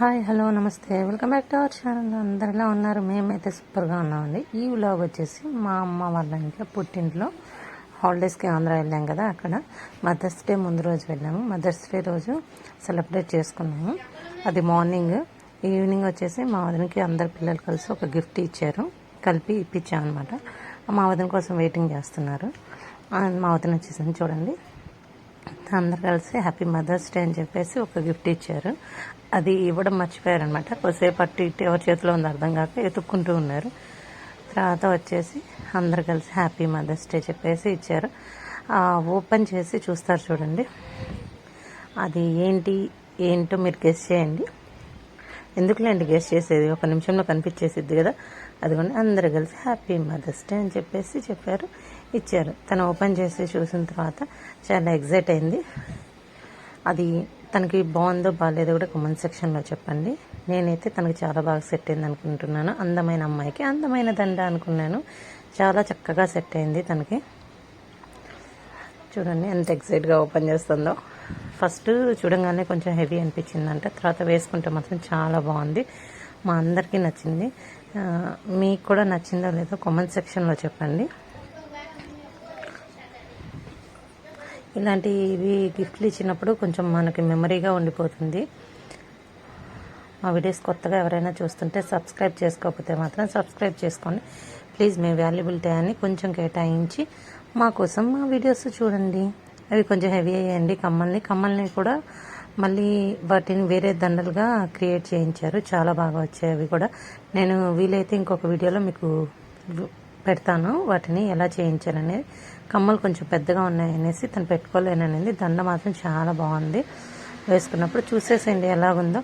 Hi hello నమస్తే. Welcome back to our channel. అందరిలా ఉన్నారు? మేమైతే సూపర్గా ఉన్నామండి. ఈ వ్లాగ్ వచ్చేసి మా అమ్మ వాళ్ళ ఇంట్లో పుట్టింట్లో హాలిడేస్కి ఆంధ్ర వెళ్ళాం కదా అక్కడ. మదర్స్ డే ముందు రోజు వెళ్ళాము. మదర్స్ డే రోజు సెలబ్రేట్ చేసుకున్నాము. అది మార్నింగ్. ఈవినింగ్ వచ్చేసి మా వదినకి అందరు పిల్లలు కలిసి ఒక గిఫ్ట్ ఇచ్చారు. కలిపి ఇప్పించాం అనమాట మా వదిన కోసం వెయిటింగ్ చేస్తున్నారు. మా వదిన వచ్చేసింది చూడండి. అందరు కలిసి హ్యాపీ మదర్స్ డే అని చెప్పేసి ఒక గిఫ్ట్ ఇచ్చారు. అది ఇవ్వడం మర్చిపోయారనమాట కొద్దిసేపు అట్టి ఇట్టి ఎవరి చేతిలో ఉంది అర్థం కాక ఎత్తుక్కుంటూ ఉన్నారు. తర్వాత వచ్చేసి అందరు కలిసి హ్యాపీ మదర్స్ డే చెప్పేసి ఇచ్చారు. ఓపెన్ చేసి చూస్తారు చూడండి. అది ఏంటి ఏంటో మీరు గెస్ చేయండి. ఎందుకులేండి గెస్ చేసేది? ఒక నిమిషంలో కనిపించేసిద్ది కదా. అదిగోండి అందరు కలిసి హ్యాపీ మదర్స్ డే అని చెప్పేసి చెప్పారు ఇచ్చారు. తను ఓపెన్ చేసి చూసిన తర్వాత చాలా ఎగ్జైట్ అయింది. అది తనకి బాగుందో బాగాలేదో కూడా కమెంట్ సెక్షన్లో చెప్పండి. నేనైతే తనకి చాలా బాగా సెట్ అయింది అనుకుంటున్నాను. అందమైన అమ్మాయికి అందమైన దండ అనుకున్నాను. చాలా చక్కగా సెట్ అయింది తనకి. చూడండి ఎంత ఎగ్జైట్గా ఓపెన్ చేస్తుందో. ఫస్ట్ చూడంగానే కొంచెం హెవీ అనిపించిందంట. తర్వాత వేసుకుంటే మాత్రం చాలా బాగుంది. మా అందరికీ నచ్చింది. మీకు కూడా నచ్చిందో లేదో కామెంట్ సెక్షన్లో చెప్పండి. ఇలాంటి ఇవి గిఫ్ట్లు ఇచ్చినప్పుడు కొంచెం మనకి మెమరీగా ఉండిపోతుంది. మా వీడియోస్ కొత్తగా ఎవరైనా చూస్తుంటే సబ్స్క్రైబ్ చేసుకోకపోతే మాత్రం సబ్స్క్రైబ్ చేసుకోండి. ప్లీజ్ మీ వాల్యుబుల్ టైంని కొంచెం కేటాయించి మా కోసం మా వీడియోస్ చూడండి. అవి కొంచెం హెవీ అయ్యాయండి కమ్మల్ని కమ్మల్ని కూడా మళ్ళీ వాటిని వేరే దండలుగా క్రియేట్ చేయించారు. చాలా బాగా వచ్చాయి అవి కూడా. నేను వీలైతే ఇంకొక వీడియోలో మీకు పెడతాను వాటిని ఎలా చేయించాననేది కమ్మలు కొంచెం పెద్దగా ఉన్నాయి అనేసి తను పెట్టుకోలేననేది. దండ మాత్రం చాలా బాగుంది. వేసుకున్నప్పుడు చూసేసేయండి ఎలాగుందో.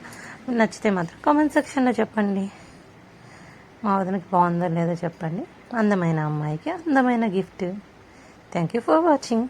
నచ్చితే మాత్రం కామెంట్ సెక్షన్లో చెప్పండి. మా వదనకి బాగుందో లేదో చెప్పండి. అందమైన అమ్మాయికి అందమైన gift thank you for watching